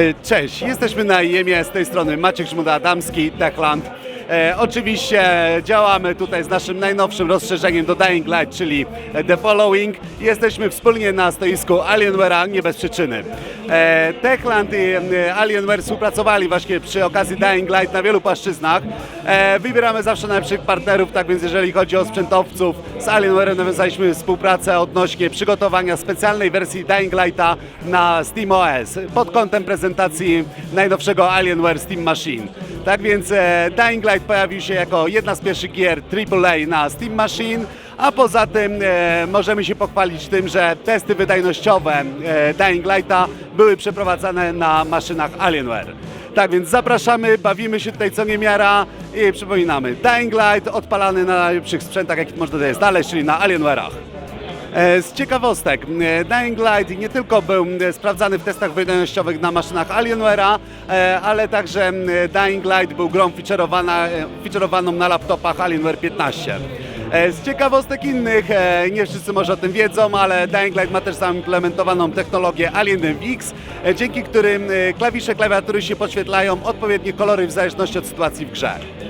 E, Cześć, jesteśmy na IEM-ie, z tej strony Maciek Żmuda-Adamski, Techland. E, oczywiście działamy tutaj z naszym najnowszym rozszerzeniem do Dying Light, czyli The Following. Jesteśmy wspólnie na stoisku Alienware'a, nie bez przyczyny. E, Techland i Alienware współpracowali właśnie przy okazji Dying Light na wielu płaszczyznach. E, wybieramy zawsze najlepszych partnerów, tak więc jeżeli chodzi o sprzętowców, z Alienware'em nawiązaliśmy współpracę odnośnie przygotowania specjalnej wersji Dying Lighta na SteamOS pod kątem prezentacji najnowszego Alienware Steam Machine. Tak więc e, Dying Light pojawił się jako jedna z pierwszych gier AAA na Steam Machine, a poza tym e, możemy się pochwalić tym, że testy wydajnościowe e, Dying Lighta były przeprowadzane na maszynach Alienware. Tak więc zapraszamy, bawimy się tutaj co niemiara i przypominamy, Dying Light odpalany na najlepszych sprzętach, jakich można tutaj znaleźć, czyli na Alienware'ach. E, Z ciekawostek, e, Dying Light nie tylko był e, sprawdzany w testach wydajnościowych na maszynach Alienware'a, ale także Dying Light był grą featureowaną na laptopach Alienware 15. E, Z ciekawostek innych, nie wszyscy może o tym wiedzą, ale Dying Light ma też zaimplementowaną technologię Alien e, dzięki którym klawisze klawiatury się podświetlają odpowiednie kolory w zależności od sytuacji w grze.